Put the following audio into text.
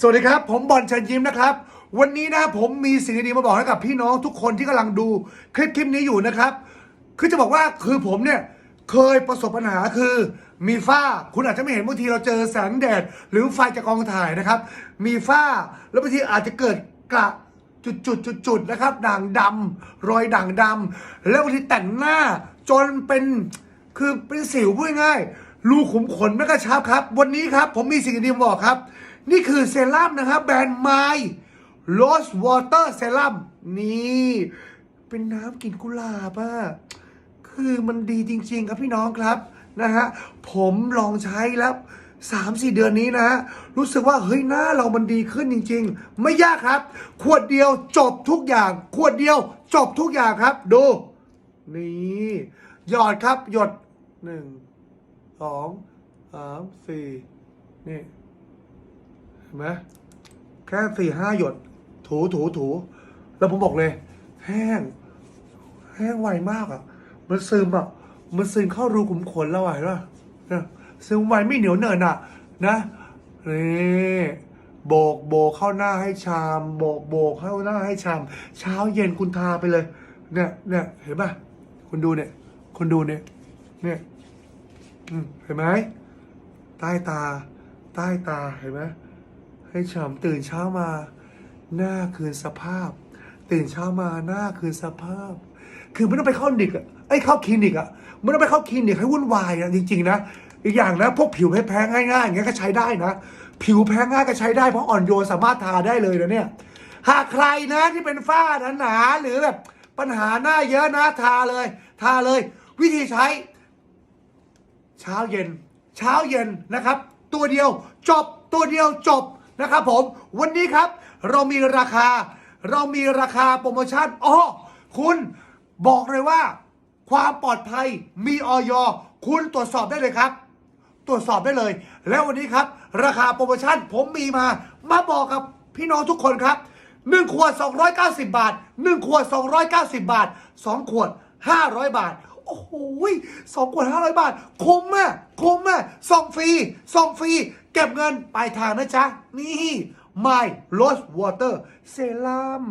สวัสดีครับ ผมบอลเชิญยิ้มนะครับ วันนี้นะผมมีสิ่งดีๆมาบอกให้กับพี่น้องทุกคนที่กำลังดูคลิปคลิปนี้อยู่นะครับ คือจะบอกว่าคือผมเนี่ยเคยประสบปัญหาคือมีฝ้าคุณอาจจะไม่เห็นบางทีเราเจอแสงแดด หรือไฟจากกองถ่ายนะครับ มีฝ้าแล้วบางทีอาจจะเกิดกระจุดจุดจุดจุดๆนะครับ ด่างดำรอยด่างดำแล้วบางทีแต่งหน้าจนเป็นคือเป็นสิวพูดง่ายๆรูขุมขนไม่กระชับครับ วันนี้ครับผมมีสิ่งดีๆมาบอกครับ นี่คือเซรั่มนะครับ แบรนด์ไมโ o สวอเตอร์เซรั่มนี่ เป็นน้ำกลิ่นกุหลาบอะคือมันดีจริง ๆ ครับพี่น้องครับนะฮะผมลองใช้แล้วสามสี่เดือนนี้นะฮะรู้สึกว่าเฮ้ยหน้าเรามันดีขึ้นจริง ๆ ไม่ยากครับ ขวดเดียวจบทุกอย่าง ขวดเดียวจบทุกอย่างครับ ดู นี่หยอดครับ หยดหนึ่งสองสามสี่นี่ ห็นไหมแค่สี่ห้าหยด ถูถูถูแล้วผมบอกเลย แห้ง แห้งไวมากอะ มันซึมอะ มันซึมเข้ารูขุมขนเราอะเห็นป่ะเนี่ยซึมไวไม่เหนียวเหนอะอะ นะนี่โบกโบกเข้าหน้าให้ชามโบกโบกเข้าหน้าให้ชาม เช้าเย็นคุณทาไปเลย เนี่ยเนี่ยเห็นป่ะคุณดูเนี่ยคุณดูเนี่ยเนี่ยอืมเห็นไหมใต้ตา ใต้ตาเห็นไหม ให้ฉ่ำตื่นเช้ามา หน้าคืนสภาพ ตื่นเช้ามาหน้าคืนสภาพ คือไม่ต้องไปเข้าคลินิกอะไอ้เข้าคลินิกอะไม่ต้องไปเข้าคลินิกให้วุ่นวายอะจริง ๆ นะอีกอย่างนะพวกผิวแพ้ง่ายๆอย่างเงี้ยก็ใช้ได้นะ ผิวแพ้ง่ายก็ใช้ได้เพราะอ่อนโยนสามารถทาได้เลยนะเนี่ยหากใครนะที่เป็นฝ้าหนาๆหรือแบบปัญหาหน้าเยอะนะทาเลย ทาเลย วิธีใช้ เช้าเย็น เช้าเย็นนะครับ ตัวเดียวจบตัวเดียวจบ นะครับผมวันนี้ครับเรามีราคา เรามีราคาโปรโมชั่นอ๋อคุณบอกเลยว่า ความปลอดภัยมีออยคุณตรวจสอบได้เลยครับ ตรวจสอบได้เลย แล้ววันนี้ครับ ราคาโปรโมชั่นผมมีมา มาบอกกับพี่น้องทุกคนครับ1ขวด 290 บาท 1 ขวด 290 บาท 2 ขวด 500 บาท โอ้โหสองขวด 500 บาท คุ้มอะคุ้มอะส่งฟรีส่งฟรี เก็บเงินปลายทางนะจ๊ะ นี่ My Rose Water Serum